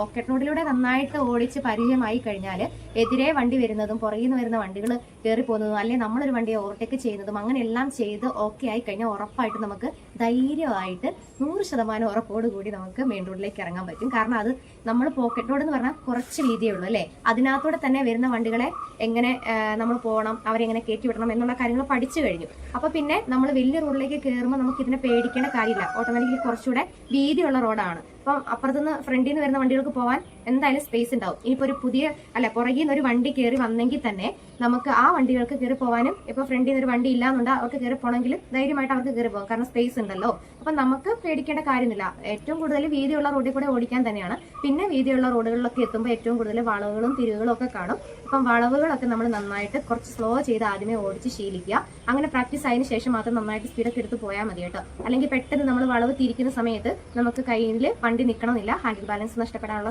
Pocket റോഡിലൂടെ നന്നായിട്ട് ഓടിച്ച് പരിചയമായി കഴിഞ്ഞാൽ എതിരെ വണ്ടി വരുന്നതും പുറകിൽ നിന്ന് വരുന്ന വണ്ടികൾ കയറി പോകുന്നതും അല്ലെങ്കിൽ നമ്മളൊരു വണ്ടിയെ ഓവർടേക്ക് ചെയ്യുന്നതും അങ്ങനെ എല്ലാം ചെയ്ത് ഓക്കെ ആയി കഴിഞ്ഞാൽ ഉറപ്പായിട്ട് നമുക്ക് ധൈര്യമായിട്ട് നൂറ് ശതമാനം ഉറപ്പോട് കൂടി നമുക്ക് മെയിൻ റോഡിലേക്ക് ഇറങ്ങാൻ പറ്റും. കാരണം അത് നമ്മൾ പോക്കറ്റ് റോഡ് എന്ന് പറഞ്ഞാൽ കുറച്ച് വീതിയേ ഉള്ളൂ അല്ലേ? അതിനകത്തൂടെ തന്നെ വരുന്ന വണ്ടികളെ എങ്ങനെ നമ്മൾ പോകണം അവരെങ്ങനെ കയറ്റി വിടണം എന്നുള്ള കാര്യങ്ങൾ പഠിച്ചു കഴിഞ്ഞു. അപ്പോൾ പിന്നെ നമ്മൾ വലിയ റോഡിലേക്ക് കയറുമ്പോൾ നമുക്ക് ഇതിനെ പേടിക്കേണ്ട കാര്യമില്ല. ഓട്ടോമാറ്റിക്കലി കുറച്ചുകൂടെ വീതിയുള്ള റോഡാണ് അപ്പം അപ്പുറത്തുനിന്ന് ഫ്രണ്ടിൽ നിന്ന് വരുന്ന വണ്ടികൾക്ക് പോകാൻ എന്തായാലും സ്പേസ് ഉണ്ടാവും. ഇനിയിപ്പോ ഒരു പുതിയ അല്ല പുറകിൽ നിന്ന് ഒരു വണ്ടി കയറി വന്നെങ്കിൽ തന്നെ നമുക്ക് ആ വണ്ടികൾക്ക് കയറി പോകാനും ഇപ്പൊ ഫ്രണ്ടിൽ നിന്ന് ഒരു വണ്ടി ഇല്ലാന്നുണ്ട് അവർക്ക് കയറി പോകണമെങ്കിൽ ധൈര്യമായിട്ട് അവർക്ക് കയറി പോകാം. കാരണം സ്പേസ് ഉണ്ടല്ലോ. അപ്പൊ നമുക്ക് പേടിക്കേണ്ട കാര്യമില്ല. ഏറ്റവും കൂടുതൽ വീതിയുള്ള റോഡിൽ കൂടെ ഓടിക്കാൻ തന്നെയാണ്. പിന്നെ വീതിയുള്ള റോഡുകളിലൊക്കെ എത്തുമ്പോൾ ഏറ്റവും കൂടുതൽ വളവുകളും തിരിവുകളും ഒക്കെ കാണും. അപ്പം വളവുകളൊക്കെ നമ്മൾ നന്നായിട്ട് കുറച്ച് സ്ലോ ചെയ്ത് ആദ്യമേ ഓടിച്ച് ശീലിക്കുക. അങ്ങനെ പ്രാക്ടീസ് ആയതിനു ശേഷം മാത്രം നന്നായിട്ട് സ്പീഡൊക്കെ എടുത്ത് പോയാൽ മതി കേട്ടോ. അല്ലെങ്കിൽ പെട്ടെന്ന് നമ്മൾ വളവ് തിരിക്കുന്ന സമയത്ത് നമുക്ക് കയ്യിൽ വണ്ടി നിൽക്കണമെന്നില്ല ഹാൻഡിൽ ബാലൻസ് നഷ്ടപ്പെടാനുള്ള